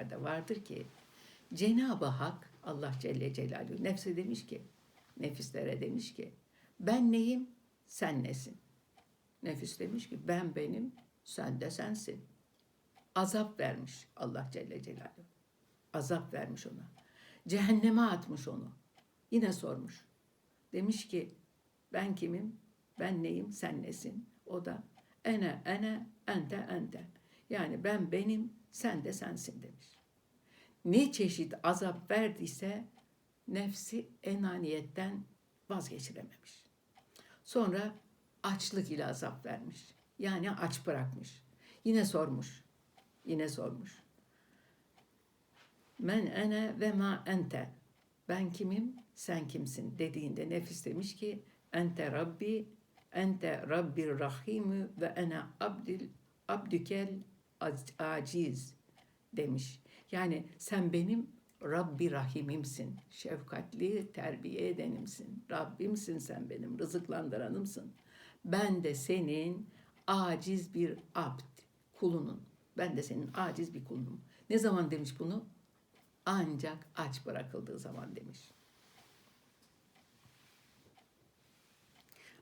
ayetlerde vardır ki Cenab-ı Hak Allah Celle Celaluhu nefse demiş ki nefislere demiş ki ben neyim sen nesin? Nefis demiş ki ben benim sen de sensin. Azap vermiş Allah Celle Celaluhu. Azap vermiş ona. Cehenneme atmış onu. Yine sormuş. Demiş ki ben kimim? Ben neyim? Sen nesin? O da ene ene ente ente. Yani ben benim, sen de sensin demiş. Ne çeşit azap verdiyse nefsi enaniyetten vazgeçirememiş. Sonra açlık ile azap vermiş. Yani aç bırakmış. Yine sormuş. Yine sormuş. Men ene ve ma ente. Ben kimim, sen kimsin dediğinde nefis demiş ki ente Rabbi, ente Rabbir Rahimü ve ene abdil abdükel aciz demiş. Yani sen benim Rabbi Rahimimsin, şefkatli terbiye edenimsin, Rabbimsin sen benim, rızıklandıranımsın. Ben de senin aciz bir abd, kulunun. Ben de senin aciz bir kulunum. Ne zaman demiş bunu? Ancak aç bırakıldığı zaman demiş.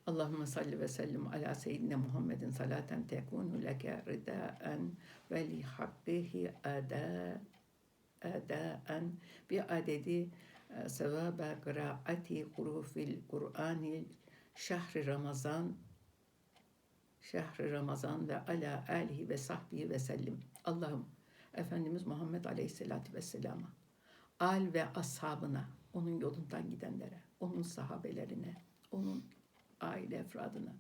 Allahümme salli ve sellim ala seyyidine Muhammedin salaten tekunu leke ridaen ve li hakkihi ada adaen bi adedi e, sevabe kıraati hurufil Kur'anil şahri Ramazan şahri Ramazan ve ala alihi ve sahbihi ve sellim. Allah'ım Efendimiz Muhammed Aleyhisselatü Vesselam'a, al ve ashabına, onun yolundan gidenlere, onun sahabelerine, onun aile efradına,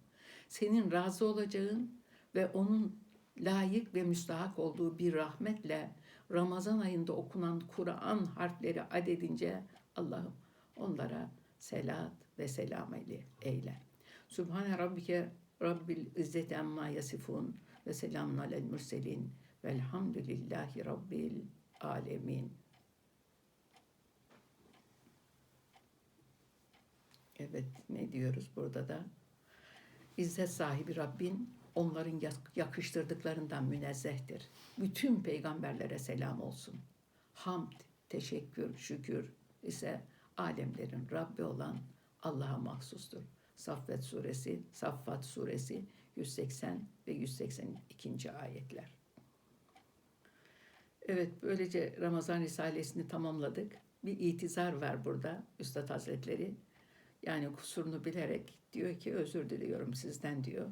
senin razı olacağın ve onun layık ve müstahak olduğu bir rahmetle Ramazan ayında okunan Kur'an harfleri adedince Allah'ım onlara selat ve selam eyle. Sübhane Rabbike Rabbil İzzeti Amma Yasifun ve selamun alel mürselin velhamdülillahi Rabbil Alemin. Evet ne diyoruz burada da? İzzet sahibi Rabbin onların yak- yakıştırdıklarından münezzehtir. Bütün peygamberlere selam olsun. Hamd, teşekkür, şükür ise alemlerin Rabbi olan Allah'a mahsustur. Saffet suresi, Saffat suresi 180 ve 182. ayetler. Evet, böylece Ramazan Risalesini tamamladık. Bir itizar var burada Üstad Hazretleri. Yani kusurunu bilerek diyor ki özür diliyorum sizden diyor.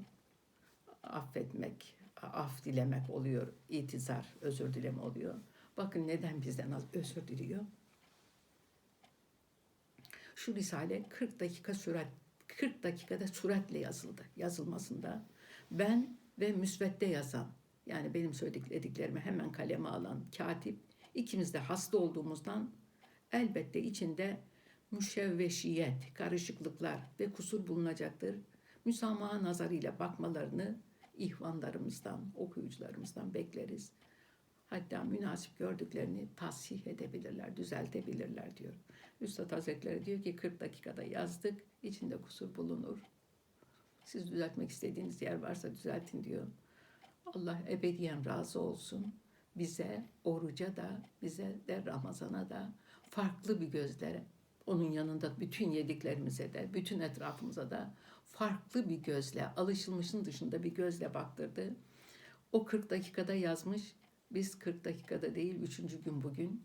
Affetmek, af dilemek oluyor. İtizar, özür dileme oluyor. Bakın neden bizden özür diliyor. Şu risale 40 dakika sürat 40 dakikada süratle yazıldı. Yazılmasında ben ve müsvedde yazan yani benim söylediklerimi hemen kaleme alan katip ikimiz de hasta olduğumuzdan elbette içinde müşevveşiyet, karışıklıklar ve kusur bulunacaktır. Müsamaha nazarıyla bakmalarını ihvanlarımızdan, okuyucularımızdan bekleriz. Hatta münasip gördüklerini tasih edebilirler, düzeltebilirler diyor. Üstad Hazretleri diyor ki 40 dakikada yazdık, içinde kusur bulunur. Siz düzeltmek istediğiniz yer varsa düzeltin diyor. Allah ebediyen razı olsun. Bize, oruca da, bize de Ramazan'a da farklı bir gözlere, onun yanında bütün yediklerimize de, bütün etrafımıza da farklı bir gözle, alışılmışın dışında bir gözle baktırdı. O 40 dakikada yazmış, biz 40 dakikada değil, üçüncü gün bugün,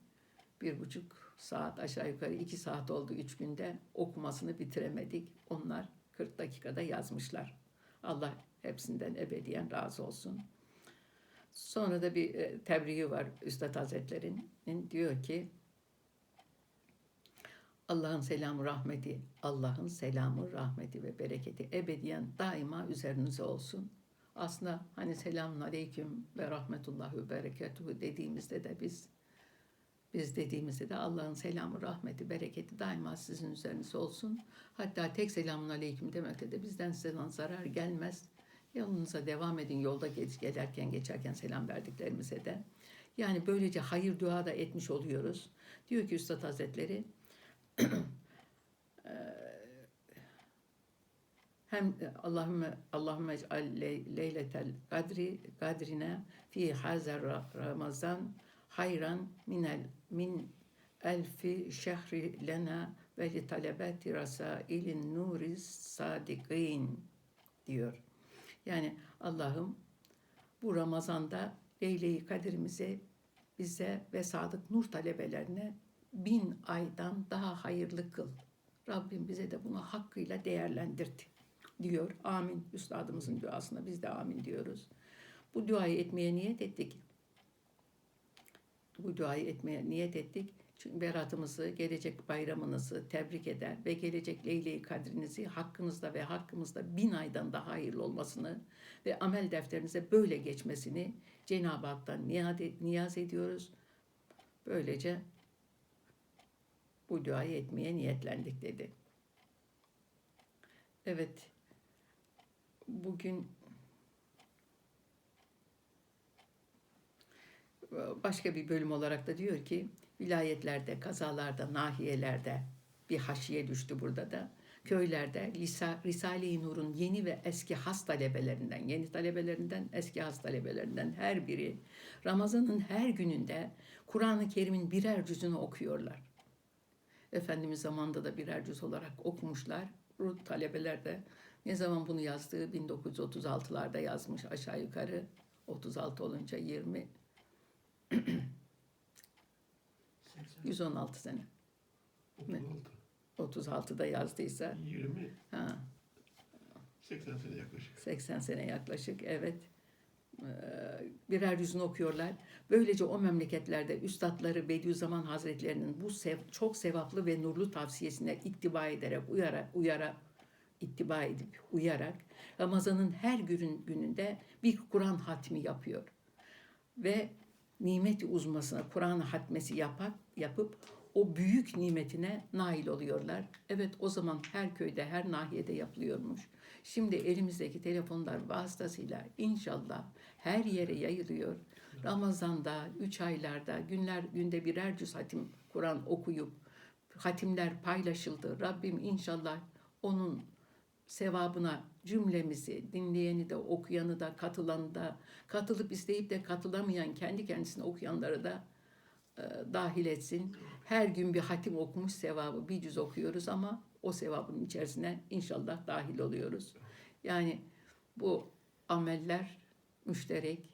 bir buçuk saat aşağı yukarı iki saat oldu üç günde okumasını bitiremedik. Onlar 40 dakikada yazmışlar. Allah hepsinden ebediyen razı olsun. Sonra da bir e, tebriği var Üstad Hazretleri'nin. Diyor ki Allah'ın selamı rahmeti, Allah'ın selamı rahmeti ve bereketi ebediyen daima üzerinize olsun. Aslında hani selamun aleyküm ve rahmetullah ve berekatuhu dediğimizde de biz biz dediğimizde de Allah'ın selamı, rahmeti, bereketi daima sizin üzerinize olsun. Hatta tek selamun aleyküm demekte de bizden size zarar gelmez. Yolunuza devam edin yolda gelirken geçerken selam verdiklerimize de. Yani böylece hayır dua da etmiş oluyoruz. Diyor ki Üstad Hazretleri hem Allahümme Allahümme ec'al leyletel kadri kadrine fi hazer Ramazan hayran minel min elfi şehri lena ve li talebeti rasailin nuris sadikin diyor. Yani Allah'ım bu Ramazan'da Leyle-i Kadir'imize bize ve sadık nur talebelerine bin aydan daha hayırlı kıl. Rabbim bize de bunu hakkıyla değerlendirdi diyor. Amin. Üstadımızın duasına biz de amin diyoruz. Bu duayı etmeye niyet ettik. Bu duayı etmeye niyet ettik. Çünkü beratımızı, gelecek bayramınızı tebrik eder ve gelecek Leyle-i Kadrinizi hakkınızda ve hakkımızda bin aydan daha hayırlı olmasını ve amel defterinize böyle geçmesini Cenab-ı Hak'tan niyaz ediyoruz. Böylece bu duayı etmeye niyetlendik dedi. Evet, bugün başka bir bölüm olarak da diyor ki vilayetlerde, kazalarda, nahiyelerde bir haşiye düştü burada da. Köylerde Risale-i Nur'un yeni ve eski has talebelerinden, yeni talebelerinden, eski has talebelerinden her biri Ramazan'ın her gününde Kur'an-ı Kerim'in birer cüzünü okuyorlar. Efendimiz zamanında da birer cüz olarak okumuşlar. Bu talebeler de ne zaman bunu yazdığı 1936'larda yazmış aşağı yukarı. 36 olunca 20 116 sene. 36. 36'da yazdıysa 20. ha, 80 sene yaklaşık. 80 sene yaklaşık evet birer yüzünü okuyorlar. Böylece o memleketlerde üstadları Bediüzzaman Hazretlerinin bu sev, çok sevaplı ve nurlu tavsiyesine ittiba ederek, uyarak, uyara, ittiba edip uyarak Ramazan'ın her gün gününde bir Kur'an hatmi yapıyor. Ve nimet uzmasına Kur'an hatmesi yapak, yapıp o büyük nimetine nail oluyorlar. Evet o zaman her köyde, her nahiyede yapılıyormuş. Şimdi elimizdeki telefonlar vasıtasıyla inşallah her yere yayılıyor. Ramazan'da, üç aylarda, günler günde birer cüz hatim Kur'an okuyup hatimler paylaşıldı. Rabbim inşallah onun sevabına cümlemizi, dinleyeni de, okuyanı da, katılanı da, katılıp isteyip de katılamayan, kendi kendisine okuyanları da e, dahil etsin. Her gün bir hatim okumuş sevabı bir cüz okuyoruz ama o sevabın içerisine inşallah dahil oluyoruz. Yani bu ameller müşterek,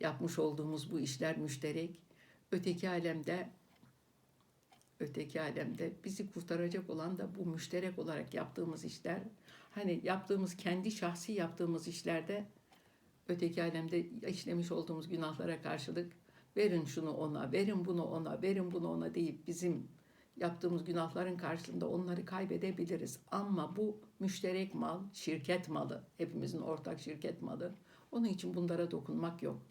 yapmış olduğumuz bu işler müşterek. Öteki alemde öteki alemde bizi kurtaracak olan da bu müşterek olarak yaptığımız işler. Hani yaptığımız kendi şahsi yaptığımız işlerde öteki alemde işlemiş olduğumuz günahlara karşılık verin şunu ona, verin bunu ona, verin bunu ona deyip bizim yaptığımız günahların karşılığında onları kaybedebiliriz. Ama bu müşterek mal, şirket malı, hepimizin ortak şirket malı. Onun için bunlara dokunmak yok.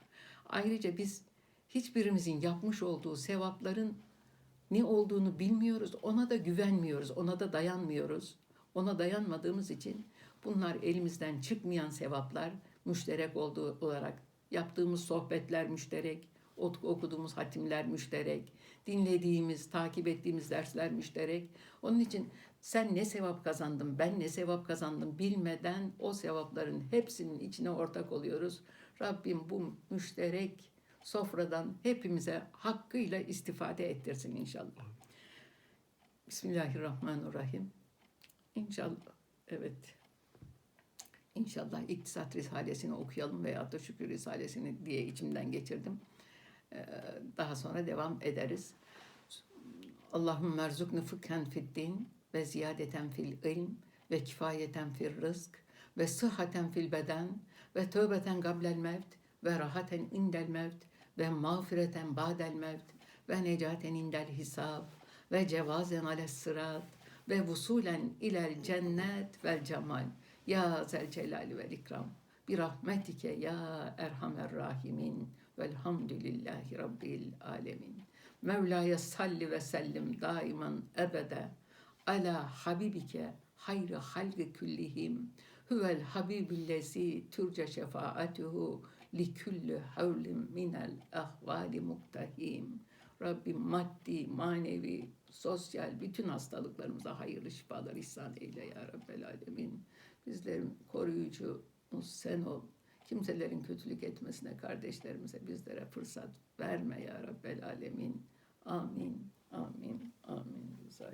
Ayrıca biz hiçbirimizin yapmış olduğu sevapların ne olduğunu bilmiyoruz, ona da güvenmiyoruz, ona da dayanmıyoruz. Ona dayanmadığımız için bunlar elimizden çıkmayan sevaplar müşterek olduğu olarak yaptığımız sohbetler müşterek, okuduğumuz hatimler müşterek, dinlediğimiz, takip ettiğimiz dersler müşterek. Onun için sen ne sevap kazandın, ben ne sevap kazandım bilmeden o sevapların hepsinin içine ortak oluyoruz. Rabbim bu müşterek sofradan hepimize hakkıyla istifade ettirsin inşallah. Bismillahirrahmanirrahim. İnşallah, evet. İnşallah İktisat Risalesini okuyalım veya da Şükür Risalesini diye içimden geçirdim. Ee, daha sonra devam ederiz. Allahümme erzukni fıkhen fid din ve ziyadeten fil ilm ve kifayeten fil rızk ve sıhhaten fil beden ve tövbeten gablel mevt ve rahaten indel mevt ve mağfireten ba'del mevt ve necaten indel hisab ve cevazen ales sırat ve vusulen ilel cennet vel cemal. Ya zel celali vel ikram. Bir rahmetike ya erhamer rahimin velhamdülillahi rabbil alemin Mevla'ya salli ve sellim daiman ebede ala habibike hayri halgi küllihim huvel habibillezi türce şefaatuhu li külli havlim minel ahvali muktahim. Rabbim maddi, manevi, sosyal bütün hastalıklarımıza hayırlı şifalar ihsan eyle ya Rabbel Alemin. Bizlerin koruyucumuz sen ol. Kimselerin kötülük etmesine kardeşlerimize bizlere fırsat verme ya Rabbel Alemin. Amin, amin, amin. Rıza